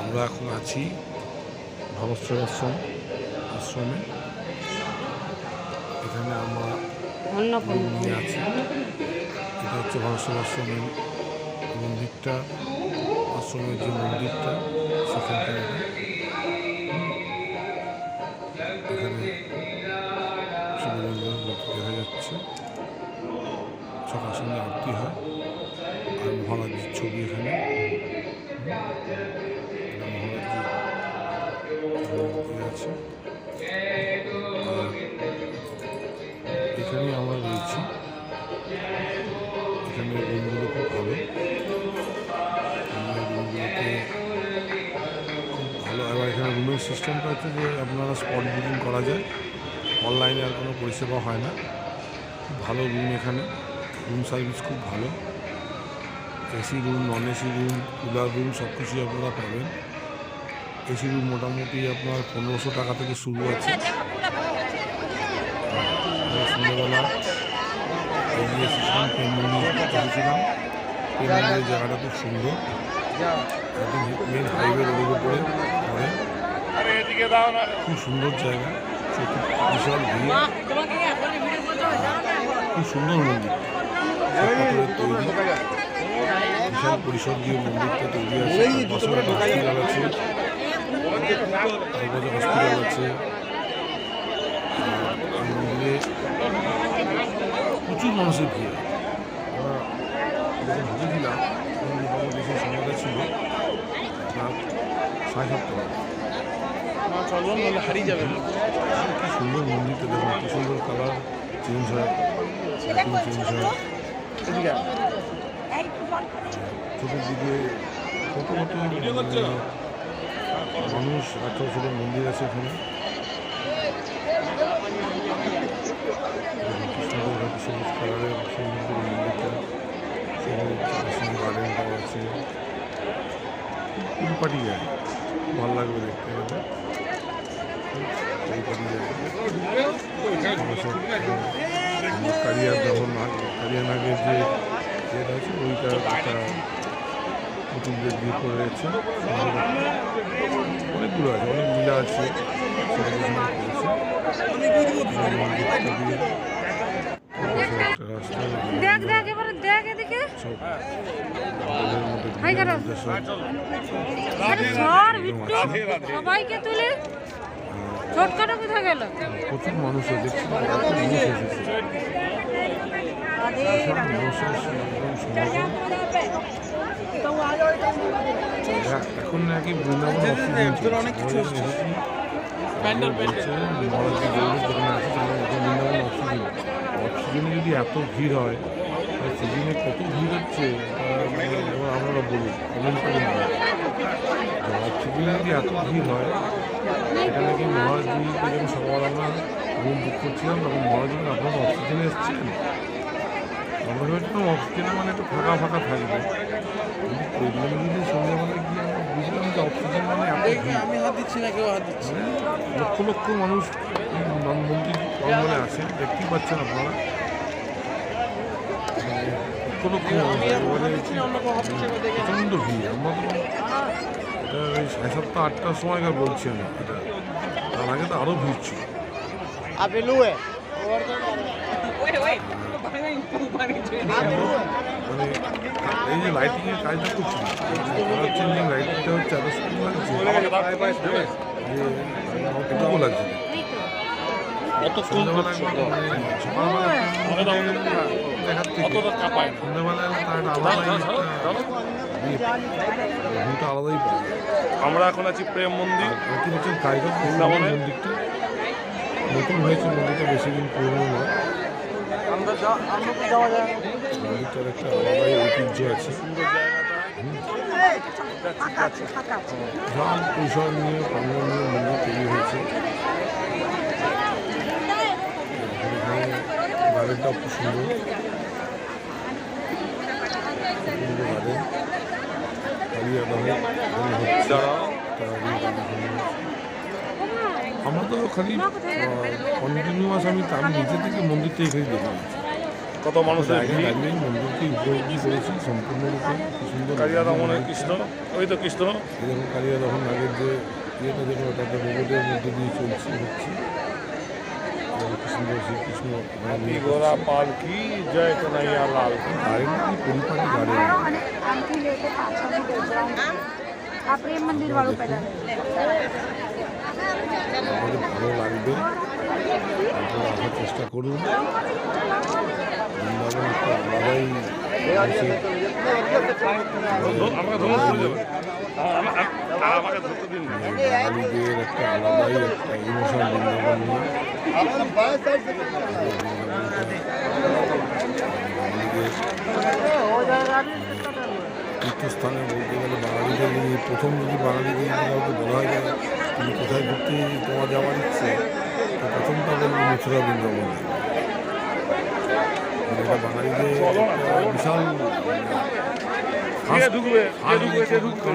আমরা এখন আছি ভবস্বর আশ্রম আশ্রমে। এখানে আমরা আছি। এটা হচ্ছে ভবস্বর আশ্রমের মন্দিরটা আশ্রমের যে মন্দিরটা সেখানটা এখানে শিবলিঙ্গের মূর্তি দেখা যাচ্ছে। সকাল সন্ধ্যে আরতি হয়। আর মহারাজের ছবি এখানে। এখানেই আমরা রয়েছি। এখানে রুমগুলো খুব ভালো। রুমগুলোতে ভালো। এবার এখানে রুমের সিস্টেমটা হচ্ছে যে আপনারা স্পট বুকিং করা যায়। অনলাইনে আর কোনো পরিষেবা হয় না। খুব ভালো রুম এখানে। রুম সার্ভিস খুব ভালো। AC room non AC room, cooler room সব কিছুই আপনারা পাবেন। এসি রুম মোটামুটি আপনার পনেরোশো টাকা থেকে শুরু আছে। সন্ধ্যাবেলা এসেছিলাম প্রেম এসেছিলাম জায়গাটা খুব সুন্দর। একদম হাইওয়ে রোডের উপরে খুব সুন্দর জায়গা। বিশাল ভিড় খুব সুন্দর মন্দির। বিশাল পরিসর দিয়ে মন্দিরটা তৈরি আছে হসপিটাল আছে হসপিটাল আছে। মন্দিরে প্রচুর মানুষের ভিড়। আমরা যখন ঢুকেছিলাম তখন সময়টা ছিল সাড়ে সাতটা হারিয়ে যাবে। কি সুন্দর মন্দিরটা দেখুন কি সুন্দর কালার চেঞ্জ হয় চেঞ্জ হয়। কত কত মানুষ এত ছোট মন্দির আছে এখানে একটা সবুজ কালারের সুন্দর মন্দিরটা সবুজ সুন্দর আছে পরিপাটি জায়গা ভালো লাগবে দেখতে গেলে কারিয়া যখন কারিয়া নাগের যে যেটা আছে ওইটা একটা দিয়ে করে রয়েছে। অনেকগুলো আছে অনেক লীলা আছে। দেখ দেখ এবারে দেখ এদিকে। সবাইকে তুলে। ছোটখাটো কোথায় গেল? প্রচুর মানুষ দেখছি। কত মানুষ এসেছে এখন নাকি বৃন্দাবন অক্সিজেন অনেক কিছু প্যান্ডেল মহারাজি বৃন্দাবন অক্সিজেন অক্সিজেনে যদি এত ভিড় হয় সিজনে কত ভিড় হচ্ছে আপনারা বলুন কমেন্ট করুন অক্সিজেনে যদি এত ভিড় হয় এটা নাকি মহারাজজিকে যখন সকাল আমরা রুম বুক করছিলাম তখন মহারাজ আপনারা অক্সিজেনে এসছেন? অঙ্গনবাড়ি তো অক্সিজেনের মানে একটু ফাঁকা ফাঁকা থাকবে। প্রবলেম যদি সন্ধ্যাবেলা গিয়ে আমরা বুঝলাম যে অক্সিজেন মানে আমি হাত দিচ্ছি না কেউ হাত দিচ্ছি মানে লক্ষ লক্ষ মানুষ মন্দির অঙ্গনে আছে দেখতেই পাচ্ছেন আপনারা। লক্ষ লক্ষ প্রচণ্ড ভিড়। আমরা এটা সাড়ে সাতটা আটটার সময়কার বলছি আমি এটা। তার আগে তো আরও ভিড় ছিল। মানে এই যে লাইটিং এর কাজটা খুব সুন্দর কালার চেঞ্জিং লাইটিংটা হচ্ছে? এত সুন্দর লাগছে যে কতটুকু লাগছে আমরা এখন আছি প্রেম মন্দির আর নতুন হয়েছে মন্দিরটা বেশি দিন পুরনো নয়। ঐতিহ্য আছে নিয়ে নিয়ে মন্দির তৈরি হয়েছে এখানে গার্ডেনটাও খুব সুন্দর আমরা তো খালি কন্টিনিউয়াস আমি আমি নিজে থেকে মন্দিরটা এখানে দেখলাম। কত মানুষের কালিয়া দমনে কৃষ্ণ। ওই তো কৃষ্ণ। এরকম কালিয়া দমন আগের যে ইয়েটা যেটা ওটা রোবটের মধ্যে দিয়ে চলছে হচ্ছে। জয় ভালো লাগবে। চেষ্টা করুন একটা আলাদাই। বাঙালিদের একটা আলাদাই একটা ইমোশন তীর্থস্থানে বলতে গেলে বাঙালিদের প্রথম যদি বাঙালিদের যদি কাউকে বলা হয় যে কোথায় ঘুরতে তোমার যাওয়ার ইচ্ছে তো প্রথমটা বলব মথুরা বৃন্দাবন এটা বাঙালিদের বিশাল কে কে কে কে ঢুকবে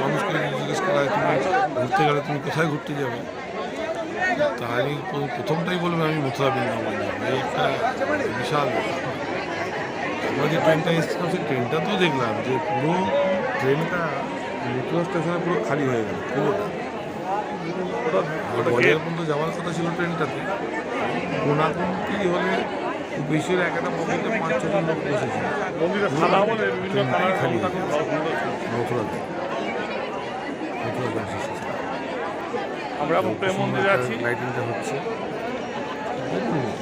মানুষকে জিজ্ঞেস করা তুমি ঘুরতে গেলে তুমি কোথায় ঘুরতে যাবে? তা আমি প্র- প্রথমটাই বলবে আমি মথুরা বৃন্দাবন যাব। একটা বিশাল। আমরা যে ট্রেনটা এসেছিলাম সেই ট্রেনটা তো দেখলাম যে পুরো ট্রেনটা মথুরা স্টেশনে পুরো খালি হয়ে গেল পুরোটা। ওটা কে? পর্যন্ত যাওয়ার কথা ছিল ট্রেনটাতে। কোনাকুন্তি হলে খুব বেশি এক একটা পাঁচ ছজন লোক মন্দিরে খালি মথুরাতে এসেছে। আমরা প্রেম মন্দিরে আছি। লাইটিংটা হচ্ছে।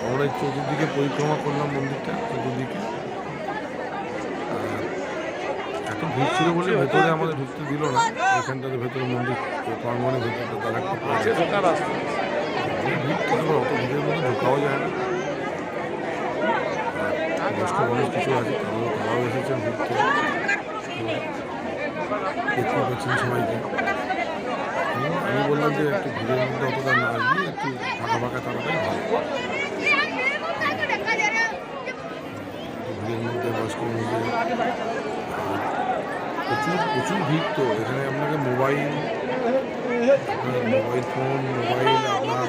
আমরা চতুর্দিকে পরিক্রমা করলাম মন্দিরটা চতুর্দিকে। এত ভিড় ছিল বলে ভেতরে আমাদের ঢুকতে দিল না। এখানটাতে ভেতরে মন্দির প্রাঙ্গণের ভেতরটা তার একটা এই ভিড় অত ভিড়ের মধ্যে ঢোকাও যায় না। বয়স্ক মানুষ কিছু আছে তারাও তারাও এসেছেন ঘুরতে দেখতে পাচ্ছেন সবাইকে। আমি বললাম যে একটু ভিড়ের মধ্যে অতটা না আসবি একটু ফাঁকা ফাঁকা থাকাটাই ভালো। ভিড়ের মধ্যে বয়স্ক মানুষদের প্রচুর প্রচুর ভিড় তো। এখানে আপনাকে মোবাইল মোবাইল ফোন, মোবাইল, আপনার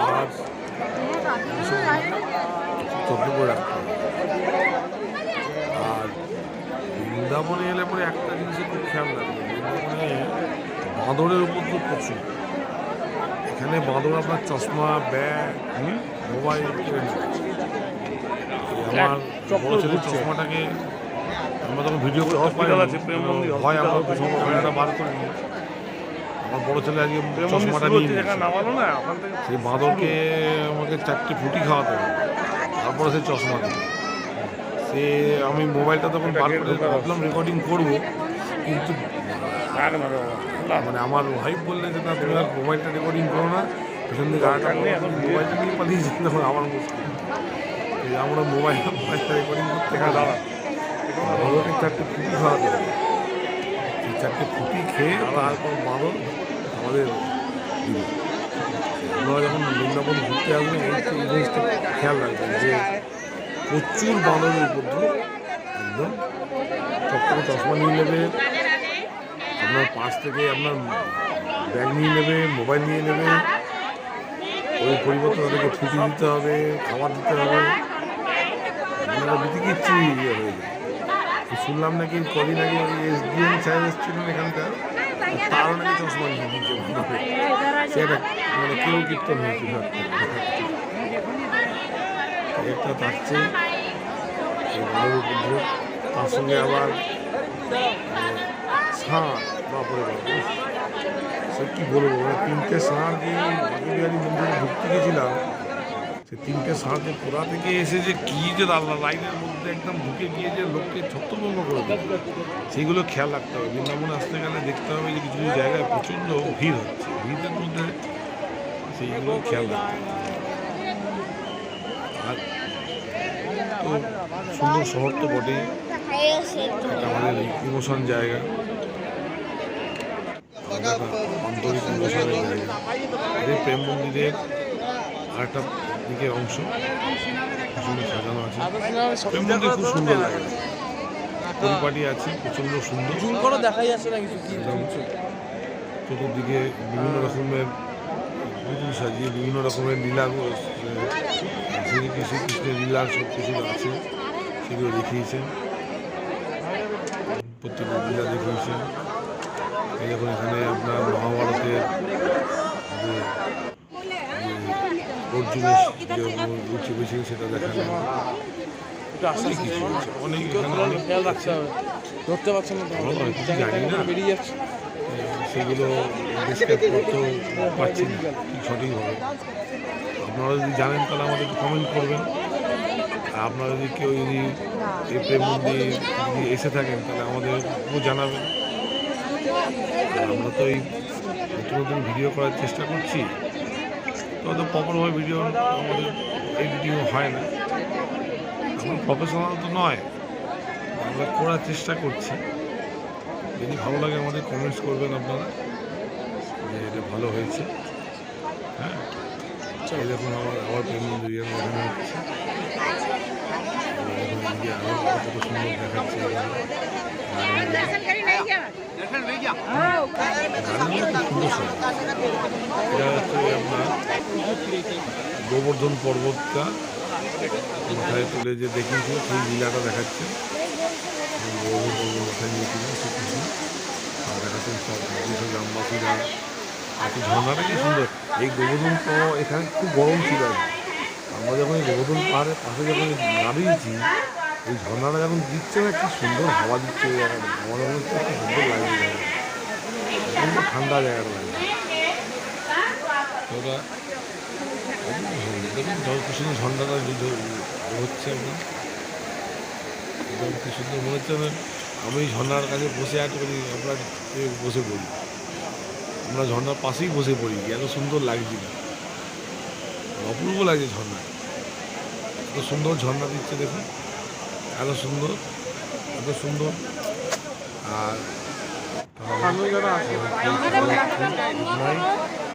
পার্স করে রাখতে হবে আর বৃন্দাবনে এলে পরে একটা জিনিসের খুব খেয়াল রাখবে বৃন্দাবনে বাঁদরের উপর তো প্রচুর। এখানে বাঁদর আপনার চশমা ব্যাগ মোবাইল আমার বড় ছেলের চশমাটাকে আমরা তখন ভিডিও পারি হসপিটাল আছে, প্রেম হয় আমরা বার করে আমার বড় ছেলে আজকে চশমাটা নিয়ে সেই বাঁদরকে আমাকে চারটে ফুটি খাওয়াতে হবে। তারপরে সে চশমা দিল সে আমি মোবাইলটা তখন বার করে ভাবলাম রেকর্ডিং করব কিন্তু। মানে আমার ওয়াইফ বললে যে না তুমি আর মোবাইলটা রেকর্ডিং করো না পেছন দিকে আরেকটা মোবাইলটা নিয়ে পালিয়েছি তখন আমার মুশকিল। এই আমরা মোবাইল মোবাইলটা রেকর্ডিং করতে গেলাম। দাঁড়া। চারটে ফুটি খাওয়াতে হবে সেই চারটে ফুটি খেয়ে তারপর বাঁদর আমাদের দিল। আপনারা যখন বৃন্দাবন ঘুরতে আসবেন, এই জিনিসটা খেয়াল রাখবেন যে প্রচুর বাঁদরের উপদ্রব, একদম। সব থেকে চশমা নিয়ে নেবে, আপনার পাশ থেকে আপনার ব্যাগ নিয়ে নেবে, মোবাইল নিয়ে নেবে। ওই পরিবর্তে তাদেরকে ফুটি দিতে হবে, খাবার দিতে হবে। আপনারা বিতিকিচ্ছি ইয়ে হয়ে যায় শুনলাম নাকি কদিন আগে এসডিএম স্যার এসেছিলেন এখানকার তারও নাকি চশমা নিয়ে নিচে সেটা মানে কেউ কীর্তন হয়েছিল একটা থাকছে। তার সঙ্গে আবার ষাঁড় বাপরে বাপ সে কী বলব মানে তিনটে ষাঁড় দিয়ে বাগুবিহারি মন্দিরে ঢুকতে গেছিলাম। তিনটে ষাঁড় যে কোথা থেকে এসে যে কী যে আল্লাহ লাইনের মধ্যে একদম ঢুকে গিয়ে যে লোককে ছত্রভঙ্গ করে দেয় সেইগুলো খেয়াল রাখতে হবে। বৃন্দাবনে আসতে গেলে দেখতে হবে যে কিছু কিছু জায়গায় প্রচণ্ড ভিড় হচ্ছে। ভিড়ের মধ্যে সেইগুলো খেয়াল রাখতে আর সুন্দর শহর তো বটেই। আমাদের ইমোশন জায়গা। আন্তরিক ইমোশনের জায়গা। প্রেম মন্দিরের আরেকটা দিকের অংশ। সাজানো আছে। মন্দির খুব সুন্দর লাগে। পরিপাটি আছে প্রচণ্ড সুন্দর। দেখাই যাচ্ছে না কিছু? চতুর্দিকে বিভিন্ন রকমের পুতুল সাজিয়ে বিভিন্ন রকমের লীলা শ্রীকৃষ্ণ শ্রীকৃষ্ণের লীলার সব কিছু আছে। সেগুলো দেখিয়েছেন। প্রত্যেকটা লীলা দেখিয়েছেন। এই এখানে আপনার মহাভারতের সেটা দেখানো না। বেরিয়ে যাচ্ছে সেগুলো ডিসকাস করতেও পারছি না সঠিকভাবে আপনারা যদি জানেন তাহলে আমাদের কমেন্ট করবেন আর আপনারা যদি কেউ যদি প্রেম মন্দির যদি এসে থাকেন, তাহলে আমাদেরকেও জানাবেন আমরা তো এই নতুন নতুন ভিডিও করার চেষ্টা করছি তো প্রপার প্রপারভাবে ভিডিও আমাদের এডিটিংও হয় না। আমরা প্রফেশনাল তো নয়। আমরা করার চেষ্টা করছি। যদি ভালো লাগে আমাদের কমেন্টস করবেন আপনারা। যে এটা ভালো হয়েছে। হ্যাঁ এই দেখুন, আমার আবার প্রেম মন্দির দেখানো হচ্ছে। এটা হচ্ছে গোবর্ধন পর্বতটা। মাথায় তুলে যে দেখিয়েছিল, সেই লীলাটা দেখাচ্ছে। গোবর্ধন পর্বত মাথায় নিয়েছিলেন শ্রীকৃষ্ণ আর দেখাচ্ছেন সব গ্রামবাসীরা। ঝর্ণাটা কি সুন্দর। এই গোবর্ধন এখানে খুব গরম ছিল আমরা যখন এই গোবর্ধন পাহাড়ের পাশে যখন দাঁড়িয়েছি, এই ঝর্ণাটা যখন দিচ্ছে না, কি সুন্দর হাওয়া দিচ্ছে মনে হচ্ছে কি সুন্দর লাগছে ঠান্ডা জায়গাটা কি সুন্দর হচ্ছে সুন্দর মনে হচ্ছে আমি ঝর্ণার কাছে বসে আছি করি আমরা বসে পড়ি। আমরা ঝর্নার পাশেই বসে পড়ি এত সুন্দর লাগছিল অপূর্ব লাগছে ঝর্ণা। এত সুন্দর ঝর্ণা দিচ্ছে দেখুন। এত সুন্দর এত সুন্দর। আর